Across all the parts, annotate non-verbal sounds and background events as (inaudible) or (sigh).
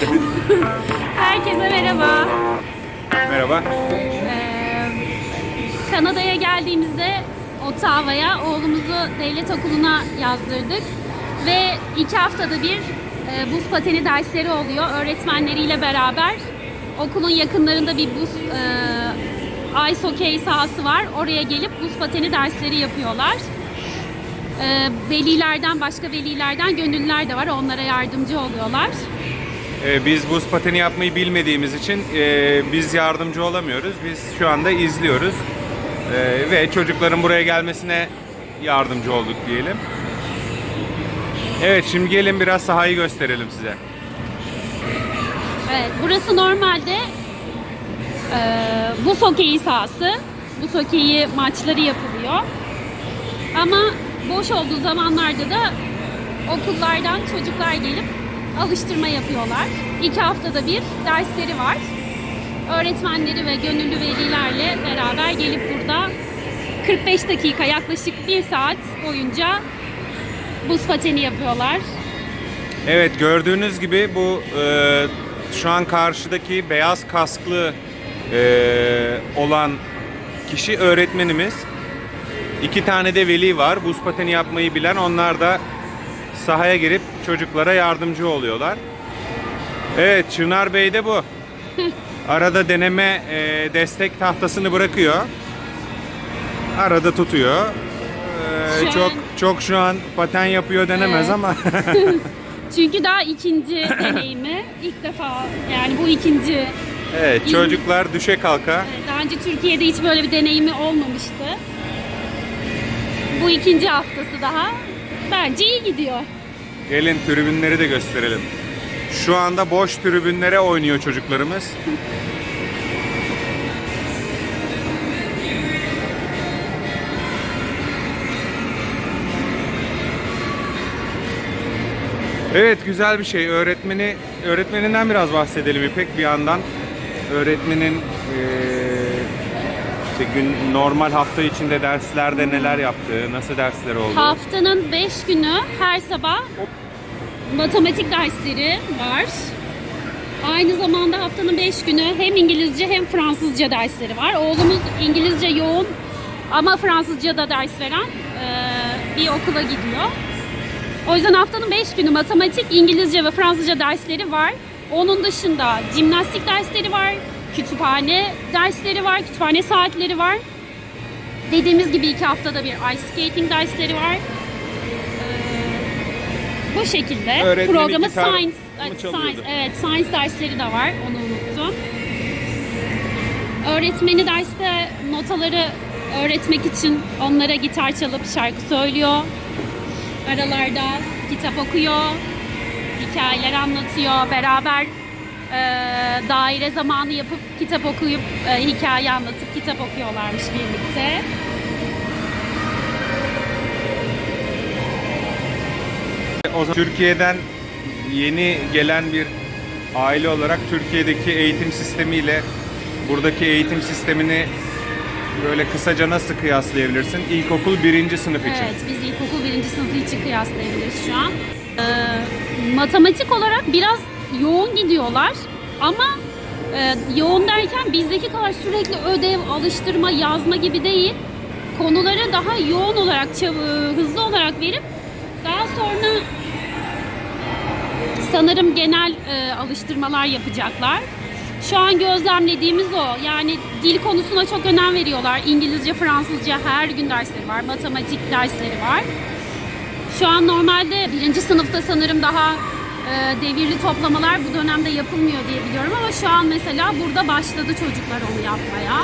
(laughs) Herkese merhaba. Merhaba. Ee, Kanada'ya geldiğimizde Ottawa'ya oğlumuzu devlet okuluna yazdırdık. Ve iki haftada bir e, buz pateni dersleri oluyor öğretmenleriyle beraber. Okulun yakınlarında bir buz e, ice hockey sahası var. Oraya gelip buz pateni dersleri yapıyorlar. E, velilerden, başka velilerden gönüllüler de var. Onlara yardımcı oluyorlar. Ee, biz buz pateni yapmayı bilmediğimiz için e, biz yardımcı olamıyoruz. Biz şu anda izliyoruz. Ee, ve çocukların buraya gelmesine yardımcı olduk diyelim. Evet şimdi gelin biraz sahayı gösterelim size. Evet, burası normalde e, buz hokeyi sahası. Buz hokeyi maçları yapılıyor. Ama boş olduğu zamanlarda da okullardan çocuklar gelip alıştırma yapıyorlar. İki haftada bir dersleri var. Öğretmenleri ve gönüllü velilerle beraber gelip burada 45 dakika yaklaşık bir saat boyunca buz pateni yapıyorlar. Evet gördüğünüz gibi bu e, şu an karşıdaki beyaz kasklı e, olan kişi öğretmenimiz. İki tane de veli var. Buz pateni yapmayı bilen. Onlar da sahaya girip çocuklara yardımcı oluyorlar. Evet Çınar Bey de bu. (laughs) Arada deneme e, destek tahtasını bırakıyor. Arada tutuyor. E, Şu an- çok çok şu an paten yapıyor denemez Evet. ama (laughs) (laughs) Çünkü daha ikinci deneyimi. ilk defa yani bu ikinci. Evet, çocuklar düşe kalka. Daha önce Türkiye'de hiç böyle bir deneyimi olmamıştı. Bu ikinci haftası daha. Bence iyi gidiyor. Gelin tribünleri de gösterelim. Şu anda boş tribünlere oynuyor çocuklarımız. Evet güzel bir şey. Öğretmeni öğretmeninden biraz bahsedelim İpek bir yandan. Öğretmenin eee, işte gün normal hafta içinde derslerde neler yaptığı, nasıl dersleri oldu? Haftanın 5 günü her sabah matematik dersleri var. Aynı zamanda haftanın 5 günü hem İngilizce hem Fransızca dersleri var. Oğlumuz İngilizce yoğun ama Fransızca da ders veren eee, bir okula gidiyor. O yüzden haftanın 5 günü matematik, İngilizce ve Fransızca dersleri var. Onun dışında jimnastik dersleri var, kütüphane dersleri var, kütüphane saatleri var. Dediğimiz gibi iki haftada bir ice skating dersleri var. Bu şekilde. Öğretmeni Programı gitar science, mı evet, çalıyordu? science, evet, science dersleri de var. Onu unuttum. Öğretmeni derste notaları öğretmek için onlara gitar çalıp şarkı söylüyor. Aralarda kitap okuyor, hikayeler anlatıyor. Beraber e, daire zamanı yapıp kitap okuyup e, hikaye anlatıp kitap okuyorlarmış birlikte. O zaman Türkiye'den yeni gelen bir aile olarak Türkiye'deki eğitim sistemiyle buradaki eğitim sistemini böyle kısaca nasıl kıyaslayabilirsin? İlkokul birinci sınıf için. Evet, biz ilkokul birinci sınıfı için kıyaslayabiliriz şu an. Ee, matematik olarak biraz yoğun gidiyorlar ama e, yoğun derken bizdeki kadar sürekli ödev, alıştırma, yazma gibi değil. Konuları daha yoğun olarak, hızlı olarak verip daha sonra sanırım genel e, alıştırmalar yapacaklar. Şu an gözlemlediğimiz o. Yani dil konusuna çok önem veriyorlar. İngilizce, Fransızca her gün dersleri var. Matematik dersleri var. Şu an normalde birinci sınıfta sanırım daha e, devirli toplamalar bu dönemde yapılmıyor diye biliyorum ama şu an mesela burada başladı çocuklar onu yapmaya.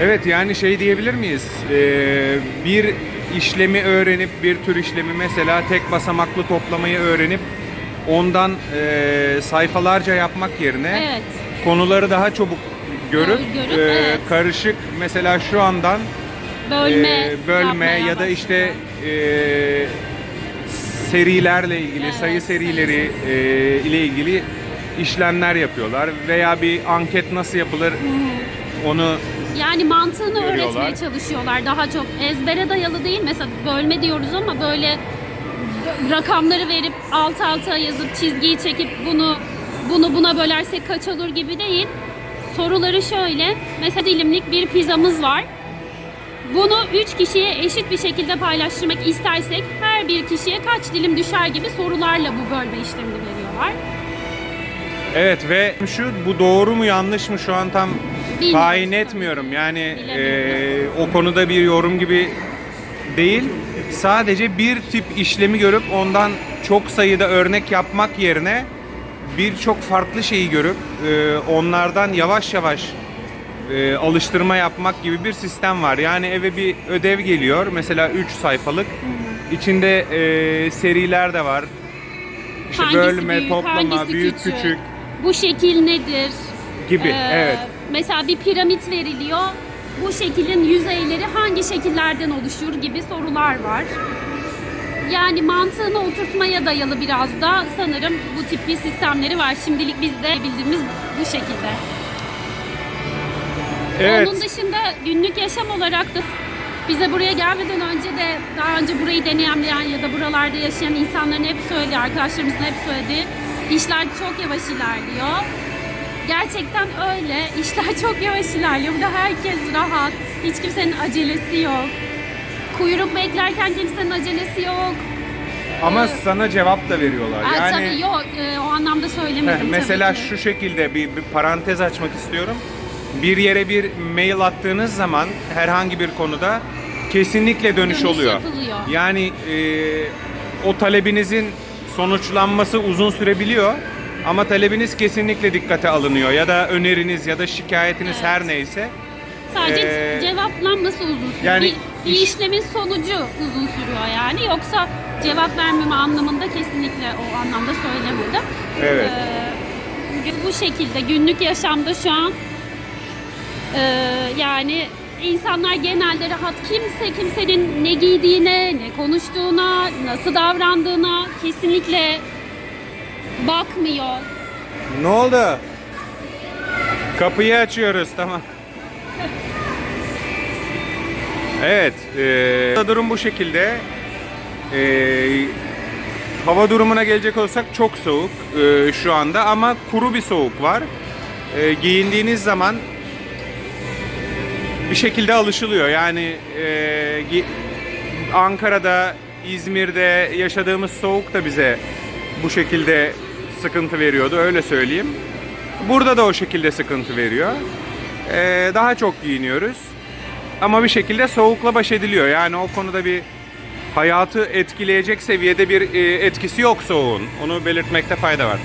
Evet yani şey diyebilir miyiz? Ee, bir işlemi öğrenip bir tür işlemi mesela tek basamaklı toplamayı öğrenip ondan e, sayfalarca yapmak yerine Evet. konuları daha çabuk görüp, görüp, e, evet. karışık mesela şu andan Bölme, e, bölme ya da işte e, serilerle ilgili Evet, sayı serileri e, ile ilgili işlemler yapıyorlar veya bir anket nasıl yapılır onu Yani mantığını Görüyorlar. öğretmeye çalışıyorlar. Daha çok ezbere dayalı değil. Mesela bölme diyoruz ama böyle rakamları verip alt alta yazıp çizgiyi çekip bunu bunu buna bölersek kaç olur gibi değil. Soruları şöyle. Mesela dilimlik bir pizzamız var. Bunu 3 kişiye eşit bir şekilde paylaştırmak istersek her bir kişiye kaç dilim düşer gibi sorularla bu bölme işlemini veriyorlar. Evet ve şu bu doğru mu yanlış mı şu an tam tayin etmiyorum. Yani e, o konuda bir yorum gibi değil. Sadece bir tip işlemi görüp ondan çok sayıda örnek yapmak yerine birçok farklı şeyi görüp e, onlardan yavaş yavaş e, alıştırma yapmak gibi bir sistem var. Yani eve bir ödev geliyor. Mesela 3 sayfalık. İçinde e, seriler de var. İşte hangisi bölme, büyük, toplama, büyük küçük, küçük bu şekil nedir? gibi. Ee, evet. Mesela bir piramit veriliyor. Bu şekilin yüzeyleri hangi şekillerden oluşur gibi sorular var. Yani mantığını oturtmaya dayalı biraz da sanırım bu tip bir sistemleri var. Şimdilik bizde bildiğimiz bu şekilde. Evet. Onun dışında günlük yaşam olarak da bize buraya gelmeden önce de daha önce burayı deneyimleyen ya da buralarda yaşayan insanların hep söylediği, arkadaşlarımızın hep söylediği işler çok yavaş ilerliyor. Gerçekten öyle. İşler (laughs) çok yavaş ilerliyor. Burada herkes rahat. Hiç kimsenin acelesi yok. Kuyruk beklerken kimsenin acelesi yok. Ama Evet. sana cevap da veriyorlar. Aa, yani tabii yok. e, o anlamda heh, söylemedim mesela tabii ki. şu şekilde bir, bir parantez açmak istiyorum. Bir yere bir mail attığınız zaman herhangi bir konuda kesinlikle dönüş, Dönüş oluyor. yapılıyor. Yani e, o talebinizin sonuçlanması uzun sürebiliyor. Ama talebiniz kesinlikle dikkate alınıyor ya da öneriniz ya da şikayetiniz Evet. her neyse. Sadece Ee, cevaplanması uzun sürüyor. yani bir, bir iş- işlemin sonucu uzun sürüyor yani. Yoksa cevap vermeme anlamında kesinlikle o anlamda söylemedim. Evet. Ee, bu şekilde günlük yaşamda şu an e, yani insanlar genelde rahat. Kimse kimsenin ne giydiğine, ne konuştuğuna, nasıl davrandığına kesinlikle bakmıyor. Ne oldu? Kapıyı açıyoruz tamam. Evet, e, durum bu şekilde. E, hava durumuna gelecek olsak çok soğuk e, şu anda ama kuru bir soğuk var. E, giyindiğiniz zaman bir şekilde alışılıyor. Yani e, Ankara'da, İzmir'de yaşadığımız soğuk da bize bu şekilde sıkıntı veriyordu öyle söyleyeyim. Burada da o şekilde sıkıntı veriyor. E, daha çok giyiniyoruz. Ama bir şekilde soğukla baş ediliyor. Yani o konuda bir hayatı etkileyecek seviyede bir e, etkisi yok soğuğun. Onu belirtmekte fayda var.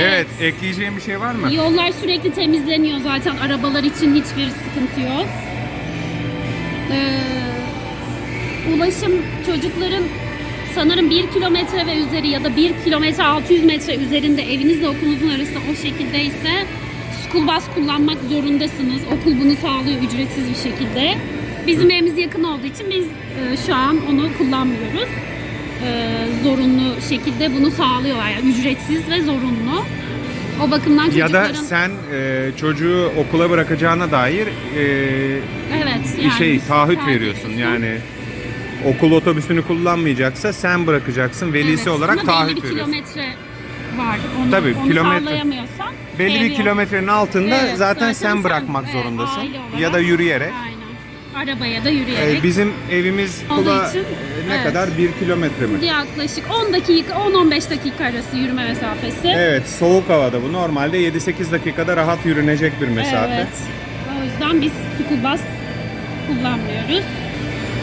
Evet, Evet. ekleyeceğim bir şey var mı? Yollar sürekli temizleniyor zaten. Arabalar için hiçbir sıkıntı yok. Ee, ulaşım çocukların sanırım 1 kilometre ve üzeri ya da 1 kilometre 600 metre üzerinde evinizle okulunuzun arası o şekildeyse school bus kullanmak zorundasınız. Okul bunu sağlıyor ücretsiz bir şekilde. Bizim evimiz yakın olduğu için biz e, şu an onu kullanmıyoruz. Ee, zorunlu şekilde bunu sağlıyorlar. Yani ücretsiz ve zorunlu. O bakımdan Ya çocukların... da sen e, çocuğu okula bırakacağına dair e, Evet bir yani şey taahhüt veriyorsun. Yani okul otobüsünü kullanmayacaksa sen bırakacaksın. Velisi Evet, olarak taahhüt veriyorsun. kilometre var. Onu, Tabii, onu kilometre. Belli bir kilometrenin altında Evet, zaten, sen bırakmak evet, zorundasın. olarak. ya da yürüyerek. Aynen. Arabaya da E, yürüyerek. bizim evimiz okula için, e, ne evet. kadar? Bir kilometre mi? Yaklaşık 10 dakika, 10-15 dakika arası yürüme mesafesi. Evet, soğuk havada bu. Normalde 7-8 dakikada rahat yürünecek bir mesafe. Evet. O yüzden biz school bus kullanmıyoruz.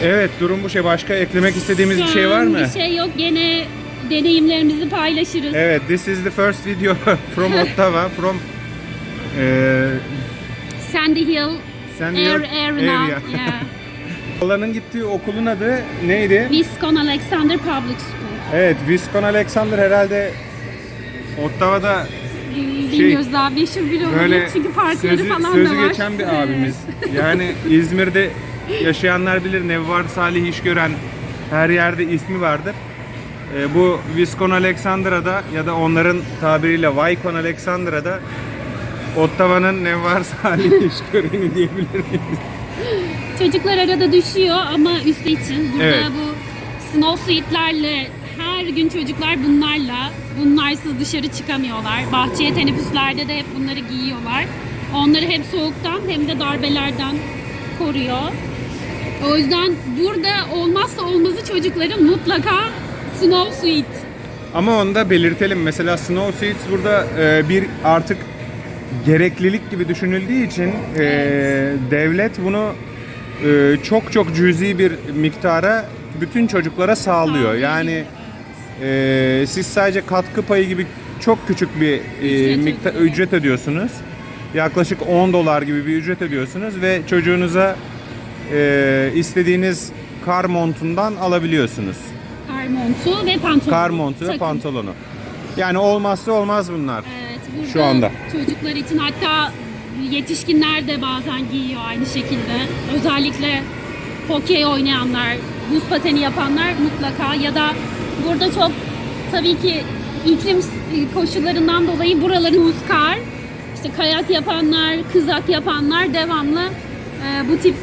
Evet, durum bu şey. Başka eklemek istediğimiz Şu bir şey var an mı? Bir şey yok. Gene deneyimlerimizi paylaşırız. Evet, this is the first video (laughs) from (laughs) Ottawa, from e, Sandy Hill Sandy Air Arena. area. Yeah. (laughs) Olanın gittiği okulun adı neydi? Viscon Alexander Public School. Evet, Viscon Alexander herhalde Ottawa'da Bilmiyoruz daha meşhur. Şey, böyle Çünkü partileri sözü, falan sözü da var. geçen bir abimiz. Yani İzmir'de yaşayanlar bilir Nevvar Salih iş gören her yerde ismi vardır. Ee, bu Viscon Alexandra'da ya da onların tabiriyle Vicon Alexandra'da Ottawa'nın Nevvar Salih (laughs) iş göreni diyebilir miyiz? Çocuklar arada düşüyor ama üstü için. Burada Evet. bu snow suite'lerle her gün çocuklar bunlarla, bunlarsız dışarı çıkamıyorlar. Bahçeye teneffüslerde de hep bunları giyiyorlar. Onları hem soğuktan hem de darbelerden koruyor. O yüzden burada olmazsa olmazı çocukların mutlaka snow suit. Ama onu da belirtelim. Mesela Snow Suits burada e, bir artık gereklilik gibi düşünüldüğü için e, Evet. devlet bunu e, çok çok cüzi bir miktara bütün çocuklara sağlıyor. Sağlıyor. Yani e, siz sadece katkı payı gibi çok küçük bir e, Ücret miktar ücret ödüyorsunuz. Yaklaşık 10 dolar gibi bir ücret ödüyorsunuz ve çocuğunuza e, istediğiniz kar montundan alabiliyorsunuz. Kar montu ve pantolon. Kar montu ve Takım. pantolonu. Yani olmazsa olmaz bunlar. Evet, burada Şu anda. çocuklar için hatta yetişkinler de bazen giyiyor aynı şekilde. Özellikle hokey oynayanlar, buz pateni yapanlar mutlaka ya da burada çok tabii ki iklim koşullarından dolayı buraları buz kar. İşte kayak yapanlar, kızak yapanlar devamlı e, bu tip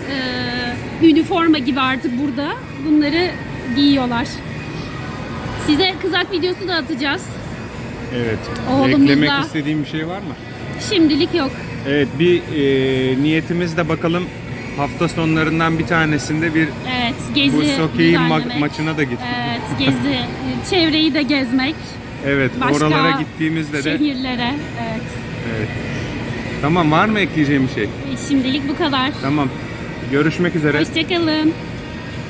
e, üniforma gibi artık burada bunları giyiyorlar. Size kızak videosu da atacağız. Evet. Oğlumuzla- Eklemek istediğim bir şey var mı? Şimdilik yok. Evet bir e, niyetimiz de bakalım hafta sonlarından bir tanesinde bir Evet, gezi bu Soki'nin ma- maçına da git. Evet, (laughs) gezi, e, çevreyi de gezmek. Evet Başka oralara gittiğimizde de Şehirlere. Evet. evet. Tamam var mı ekleyeceğim bir şey? Şimdilik bu kadar. Tamam. Görüşmek üzere. Hoşçakalın.